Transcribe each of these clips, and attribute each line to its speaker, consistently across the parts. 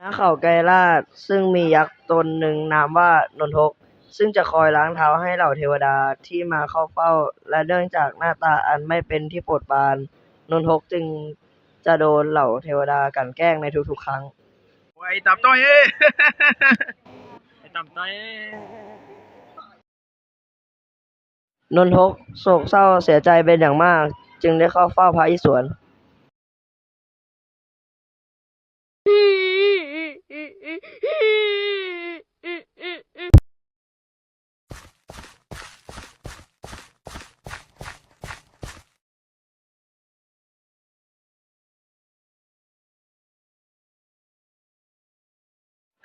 Speaker 1: ณเขาไกรลาดซึ่งมียักษ์ตนหนึ่งนามว่านนทก ซึ่งจะคอยล้างเท้าให้เหล่าเทวดาที่มาเข้าเฝ้า และเนื่องจากหน้าตาอันไม่เป็นที่โปรดปราน นนทกจึงจะโดนเหล่าเทวดากลั่นแกล้งในทุกๆครั้ง
Speaker 2: ไอ้ตับต้อยเอ้ย ไอ้ตับต้อย
Speaker 1: นนทกโศกเศร้าเสียใจเป็นอย่างมาก จึงได้เข้าเฝ้าพระอิศวร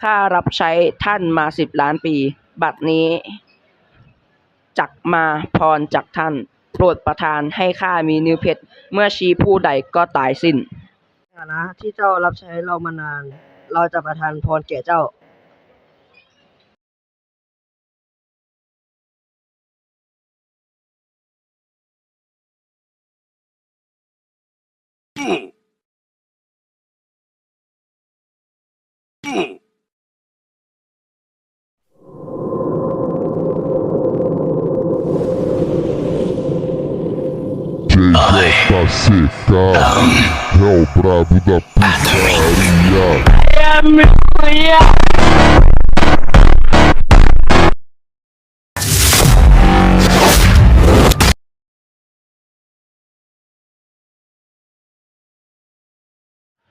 Speaker 3: ข้ารับใช้ท่านมาสิบล้านปี บัดนี้ จักมาพรจากท่าน โปรดประทานให้ข้ามีนิ้วเพชรเมื่อชี้ผู้ใดก็ตายสิ้น
Speaker 1: ในฐานะที่เจ้ารับใช้เรามานาน เราจะประทานพรแก่เจ้า
Speaker 4: JJK, é o brabo da putaria.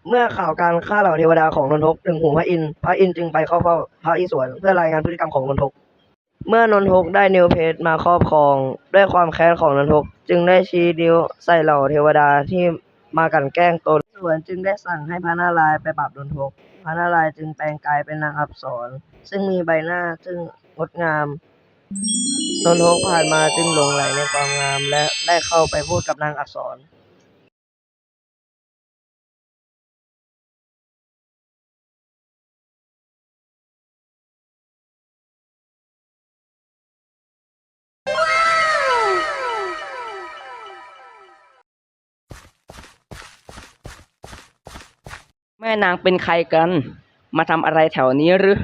Speaker 1: เมื่อข่าวการฆ่าเหล่าเทวดาของนนทกถึงหูพระอินทร์พระอินทร์จึงไปเข้าเฝ้าพระอิศวรเพื่อรายงานพฤติกรรมของนนทก เมื่อนนทกได้นิ้วเพชรมาครอบครอง ด้วยความแค้นของนนทกจึงได้ชี้นิ้วใส่เหล่าเทวดาที่มากันแกล้งตนอิศวรจึงได้สั่งให้พระนารายณ์ไปปราบนนทกพระนารายณ์จึงแปลงกายเป็นนางอับสรซึ่งมีใบหน้าซึ่งงดงามนนทกผ่านมาจึงหลงไหลในความงามและได้เข้าไปพูดกับนางอับสร
Speaker 3: แม่นางเป็นใครกัน มาทำอะไรแถวนี้หรือ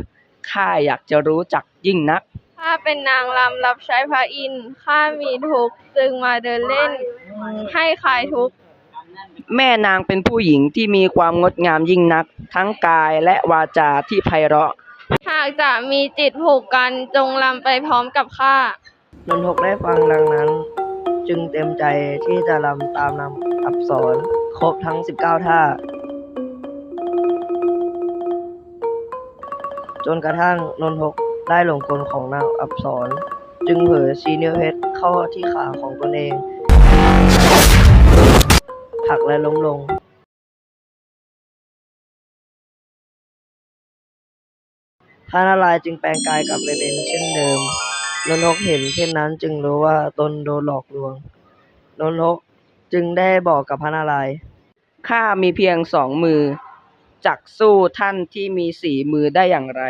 Speaker 3: ข้าอยากจะรู้จักยิ่งนัก
Speaker 5: ข้าเป็นนางรำรับใช้พระอินทร์ข้ามีทุกข์จึงมาเดินเล่น ให้คลายทุกข์
Speaker 3: แม่นางเป็นผู้หญิงที่มีความงดงามยิ่งนัก ทั้งกายและวาจาที่ไพเราะ
Speaker 5: หากจะมีจิตผูกกันจงรำไปพร้อมกับข้า
Speaker 1: นนทกได้ฟังดังนั้น จึงเต็มใจที่จะรำตามนำอับสรครบทั้ง 19 ท่า จนกระทั่งนนทกได้หลงกลของนางอับสร จึงเผลอชี้นิ้วเพชรเข้าที่ขาของตนเองหักและล้มลงพระนารายณ์จึงแปลงกายกลับไปเป็นเช่นเดิม นนทกเห็นเช่นนั้นจึงรู้ว่าตนโดนหลอกลวง นนทกจึงได้บอกกับพระนารายณ์
Speaker 3: ข้ามีเพียงสองมือ จักสู้ท่านที่มีสี่มือได้อย่างไร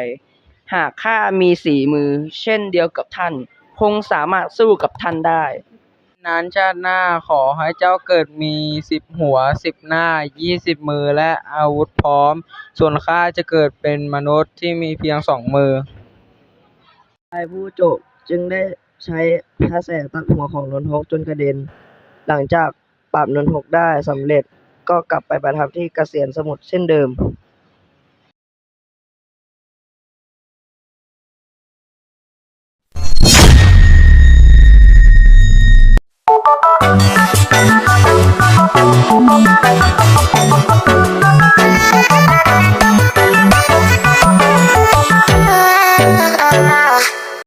Speaker 3: หากข้ามีสี่มือ เช่นเดียวกับท่าน คงสามารถสู้กับท่านได้
Speaker 6: นั้นชาติหน้าขอให้เจ้าเกิดมีสิบหัวสิบหน้ายี่สิบมือและอาวุธพร้อม ส่วนข้าจะเกิดเป็นมนุษย์ที่มีเพียงสองมือ
Speaker 1: ชายผู้โจบจึงได้ใช้พระแสงตัดหัวของนนทกจนกระเด็น หลังจากปราบนนทกได้สำเร็จ ก็กลับไปประทับที่เกษียณสมุทรเช่นเดิม